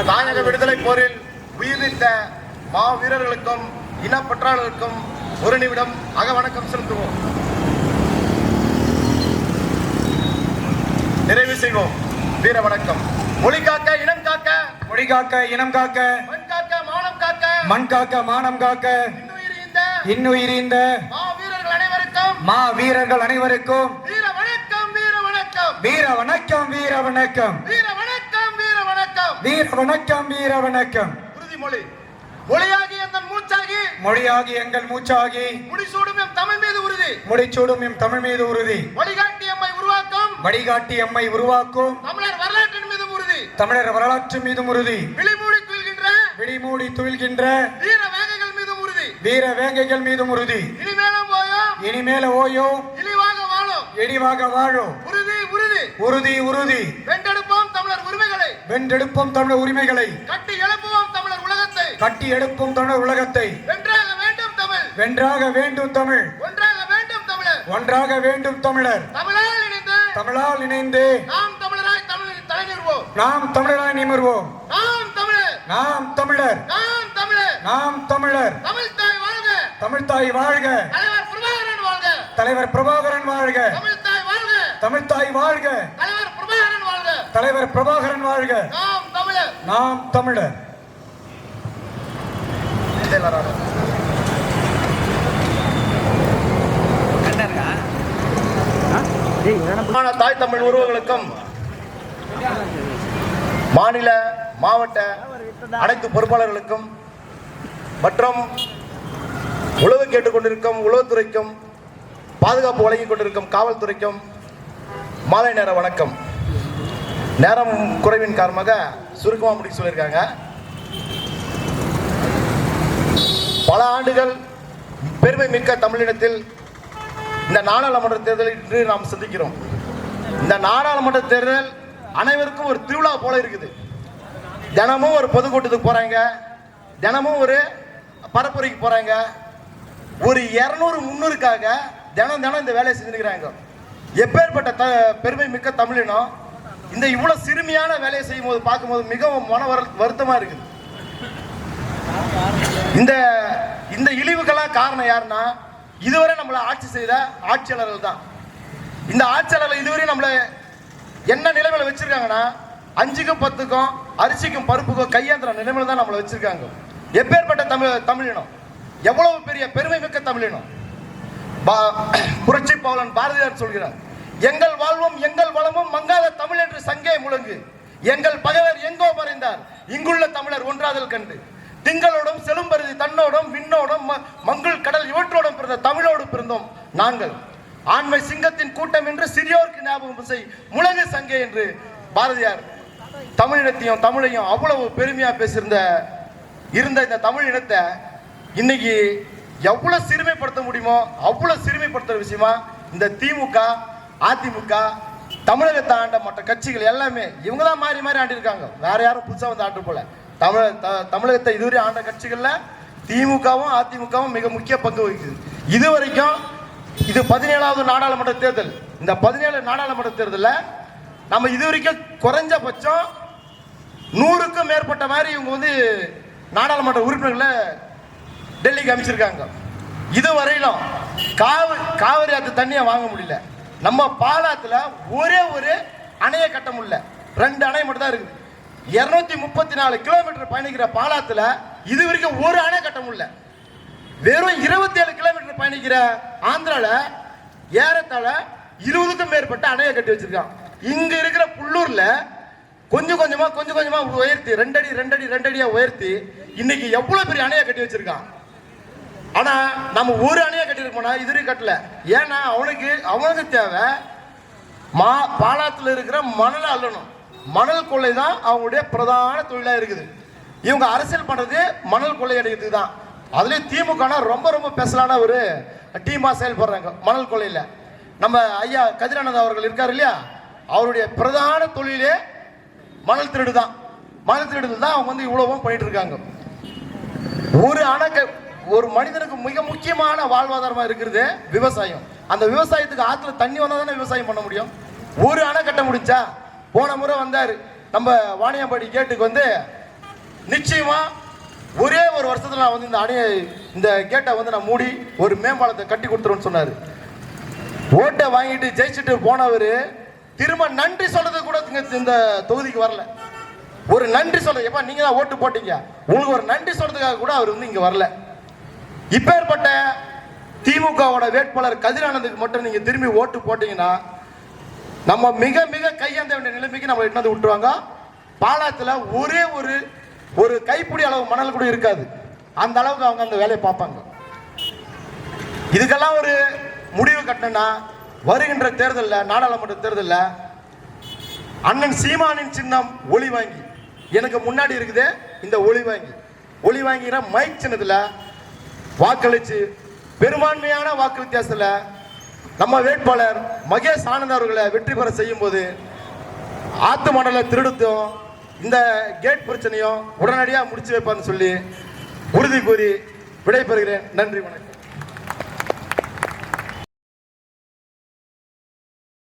தாயக விடுதலை போரில் உயிர்நீத்த மா வீரர்களுக்கும் இனப்பற்றாளர்களுக்கும் ஒரு நிமிடம் அகவணக்கம் செலுத்துவோம். நிறைவு செய்வோம். வீர வணக்கம். மொழி காக்க இனம் காக்க. மொழி காக்க இனம் காக்க. மண் காக்க மானம் காக்க. மண் காக்க மானம் காக்க. இன்னுயிரிந்த மா வீரர்கள் அனைவருக்கும் மா வீரர்கள் அனைவருக்கும் வீர வணக்கம் வீர வணக்கம். வீர வணக்கம் வீர வணக்கம். வீர வணக்கம் வீர வணக்கம். உறுதிமொழி. மொழியாகி அந்த மூச்சாகி. மொழியாகி எங்கள் மூச்சாகி. முடிசூடும் எம் தமிழ் மீது உறுதி. முடிச்சூடும் எம் தமிழ் மீது உறுதி. வழிகாட்டி அம்மை உருவாக்கும். வழிகாட்டி எம்மை உருவாக்கும். தமிழர் வரலாற்றின் மீது உறுதி. தமிழர் வரலாற்று மீதும் உறுதி. விழிமூடி கொள்கின்ற விழிமூடி துயில்கின்ற. வீர வேகைகள் மீதும் உறுதி. வீர வேங்கைகள் மீதும் உறுதி. இனிமேலும் போயும் இனிமேல ஓயோ இழிவாக வாழும். எடிவாக வாழும். உறுதி உறுதி. உறுதி உறுதி. வென்றெடுப்போம் தமிழர் உரிமைகளை. கட்டி எழுப்புவோம் தமிழர் உலகத்தை. கட்டி எடுப்போம் தமிழர் உலகத்தை. வென்றாக வேண்டும் தமிழ். வென்றாக வேண்டும் தமிழ். ஒன்றாக வேண்டும் தமிழர். ஒன்றாக வேண்டும் தமிழர். தமிழால் இணைந்து தமிழால் இணைந்து நாம் தமிழராய் தமிழில் தலை நிறுவோம் நாம் தமிழராய் நிமிர்வோம். நாம் தமிழர். நாம் தமிழர். நாம் தமிழர். நாம் தமிழர். தமிழ் தாய் வாழ்க. தமிழ்தாய் வாழ்க. தலைவர் பிரபாகரன் வாழ்க. தலைவர் பிரபாகரன் வாழ்க. தமிழ் தாய் வாழ்க. தமிழ்தாய் வாழ்க. தலைவர் தலைவர் பிரபாகரன் வாழ்க. நாம் தமிழர். தாய் தமிழ் உறவுகளுக்கும் மாநில மாவட்ட அனைத்து பொறுப்பாளர்களுக்கும் மற்றும் உழவு கேட்டுக்கொண்டிருக்கும் உளவுத்துறைக்கும் பாதுகாப்பு வழங்கிக் கொண்டிருக்கும் காவல்துறைக்கும் மாலை நேர வணக்கம். நேரம் குறைவின் காரணமாக சுருக்கமாக முடிக்க சொல்லியிருக்காங்க. பல ஆண்டுகள் பெருமை மிக்க தமிழினத்தில் இந்த நாடாளுமன்ற தேர்தலை இன்று நாம் சந்திக்கிறோம். இந்த நாடாளுமன்ற தேர்தல் அனைவருக்கும் ஒரு திருவிழா போல இருக்குது. தினமும் ஒரு பொதுக்கூட்டத்துக்கு போறாங்க. தினமும் ஒரு பரப்புரைக்கு போறாங்க. ஒரு இரநூறு முந்நூறுக்காக தினம் தினம் இந்த வேலையை செஞ்சுருக்கிறாங்க. எப்பேற்பட்ட த பெருமை மிக்க தமிழினம் இந்த இவ்வளோ சிறுமியான வேலையை செய்யும் போது பார்க்கும்போது மிகவும் மன வரு வருத்தமாக இருக்குது. இந்த இந்த இழிவுக்கெல்லாம் காரணம் யாருன்னா இதுவரை நம்மளை ஆட்சி செய்த ஆட்சியாளர்கள் தான். இந்த ஆட்சியாளர்கள் இதுவரை நம்மளை என்ன நிலைமையில வச்சிருக்காங்கன்னா அஞ்சுக்கும் பத்துக்கும் அரிசிக்கும் பருப்புக்கும் கையேந்திர நிலைமையில தான் நம்மளை வச்சிருக்காங்க. எப்பேற்பட்ட தமிழ் தமிழினம்? எவ்வளவு பெரிய பெருமை மிக்க தமிழினம்? பா- புரட்சி பவலன் பாரதியார் சொல்கிறார் எங்கள் வாழ்வும் எங்கள் வளமும் மங்காத தமிழ் என்று சங்கே முழங்கு. எங்கள் பகைவர் எங்கோ மறைந்தார். இங்குள்ள தமிழர் ஒன்றாதல் கண்டு. திங்களோடும் செலும்பருதி தன்னோடும் விண்ணோடும் ம- மங்குள் கடல் இவற்றோடும் பிறந்த தமிழோடு பிறந்தோம் நாங்கள். ஆண்மை சிங்கத்தின் கூட்டம் என்று சிறியோருக்கு ஞாபகம் செய் முழங்கு சங்கே என்று பாரதியார் தமிழினத்தையும் தமிழையும் அவ்வளவு பெருமையா பேசியிருந்த இருந்த இந்த தமிழ் இனத்தை இன்னைக்கு எவ்வளவு சிறுமைப்படுத்த முடியுமோ அவ்வளவு சிறுமைப்படுத்துற விஷயமா இந்த திமுக அதிமுக தமிழகத்தை ஆண்ட மற்ற கட்சிகள் எல்லாமே இவங்க தான் மாறி மாறி ஆண்டிருக்காங்க. வேற யாரும் புதுசாக வந்து ஆண்டு போல. தமிழ த- தமிழகத்தை இதுவரை ஆண்ட கட்சிகளில் திமுகவும் அதிமுகவும் மிக முக்கிய பங்கு வகிக்குது. இது வரைக்கும் இது பதினேழாவது நாடாளுமன்ற தேர்தல். இந்த பதினேழு நாடாளுமன்ற தேர்தலில் நம்ம இது வரைக்கும் குறைஞ்சபட்சம் நூறுக்கும் மேற்பட்ட மாதிரி இவங்க வந்து நாடாளுமன்ற உறுப்பினர்களை டெல்லிக்கு அமைச்சிருக்காங்க. இதுவரையிலும் காவி காவிரி ஆற்று தண்ணியை வாங்க முடியல. நம்ம பாலாத்துல ஒரே ஒரு அணையை கட்ட முடியல. ரெண்டு அணை மட்டும் தான் இருக்குது. இருநூத்தி முப்பத்தி நாலு கிலோமீட்டர் பயணிக்கிற பாலாத்துல இது வரைக்கும் ஒரு அணை கட்ட முடியல. வெறும் 27 கிலோமீட்டர் பயணிக்கிற ஆந்திரால ஏறத்தாழ இருபதுக்கும் மேற்பட்ட அணையை கட்டி வச்சிருக்கான். இங்க இருக்கிற புல்லூர்ல கொஞ்சம் கொஞ்சமா கொஞ்சம் கொஞ்சமா உயர்த்தி ரெண்டடி ரெண்டடி ரெண்டடியா உயர்த்தி இன்னைக்கு எவ்வளவு பெரிய அணையை கட்டி வச்சிருக்கான்? ஆனா நம்ம ஒரு அணையை கட்டியிருக்கோம்னா இது வரைக்கும் கட்டல. ஏன்னா அவனுக்கு அவனுக்கு தேவை மா பாலாத்துல இருக்கிற மணலை அள்ளணும். மணல் கொள்ளை தான் அவங்களுடைய பிரதான தொழிலா இருக்குது. இவங்க அரசியல் பண்றது மணல் கொள்ளை கொள்ளையடிக்கிறதுக்கு தான். அதுலேயும் திமுக ரொம்ப ரொம்ப பெசலான ஒரு டீமா செயல்படுறாங்க மணல் கொள்ளையில. நம்ம ஐயா கதிரானந்த் அவர்கள் இருக்காரு இல்லையா? அவருடைய பிரதான தொழிலே மணல் திருடு தான். மணல் திருடு தான் அவங்க வந்து இவ்வளவும் பண்ணிட்டு இருக்காங்க. ஒரு அணை ஒரு மனிதனுக்கு மிக முக்கியமான வாழ்வாதாரமாக இருக்கிறது விவசாயம். அந்த விவசாயத்துக்கு ஆற்றுல தண்ணி வந்தால் தானே விவசாயம் பண்ண முடியும்? ஒரு அணை கட்ட முடிஞ்சா? போன முறை வந்தார் நம்ம வாணியம்பாடி கேட்டுக்கு வந்து நிச்சயமாக ஒரே ஒரு வருஷத்தில் நான் வந்து இந்த அணையை இந்த கேட்டை வந்து நான் மூடி ஒரு மேம்பாலத்தை கட்டி கொடுத்துருவேன்னு சொன்னார். ஓட்டை வாங்கிட்டு ஜெயிச்சுட்டு போனவர் திரும்ப நன்றி சொல்றது கூட இந்த தொகுதிக்கு வரல. ஒரு நன்றி சொல்றது எப்ப நீங்க தான் ஓட்டு போட்டீங்க. உங்களுக்கு ஒரு நன்றி சொல்றதுக்காக கூட அவர் வந்து இங்க வரல. இப்பேற்பட்ட திமுகவோட வேட்பாளர் கதிரானந்துக்கு மட்டும் நீங்க திரும்பி ஓட்டு போட்டீங்கன்னா நம்ம மிக மிக கையேந்த வேண்டிய நிலைமைக்கு நம்ம எட்டாந்து விட்டுருவாங்க. பாலாத்துல ஒரே ஒரு ஒரு கைப்பிடி அளவு மணல் கூட இருக்காது. அந்த அளவுக்கு அவங்க அந்த வேலையை பார்ப்பாங்க. இதுக்கெல்லாம் ஒரு முடிவு கட்டணும்னா வருகின்ற தேர்தலில் நாடாளுமன்ற தேர்தலில் அண்ணன் சீமானின் சின்னம் ஒளி வாங்கி. எனக்கு முன்னாடி இருக்குது இந்த ஒளி வாங்கி. ஒளி வாங்கிற மைக் சின்னத்தில் வாக்களித்து பெரும்பான்மையான வாக்கு வித்தியாசத்தில் நம்ம வேட்பாளர் மகேஷ் ஆனந்த் அவர்களை வெற்றி பெற செய்யும் போது ஆத்து மணலை திருடுத்தும் இந்த கேட் பிரச்சனையும் உடனடியாக முடிச்சு வைப்பான்னு சொல்லி உறுதி கூறி விடைபெறுகிறேன். நன்றி வணக்கம்.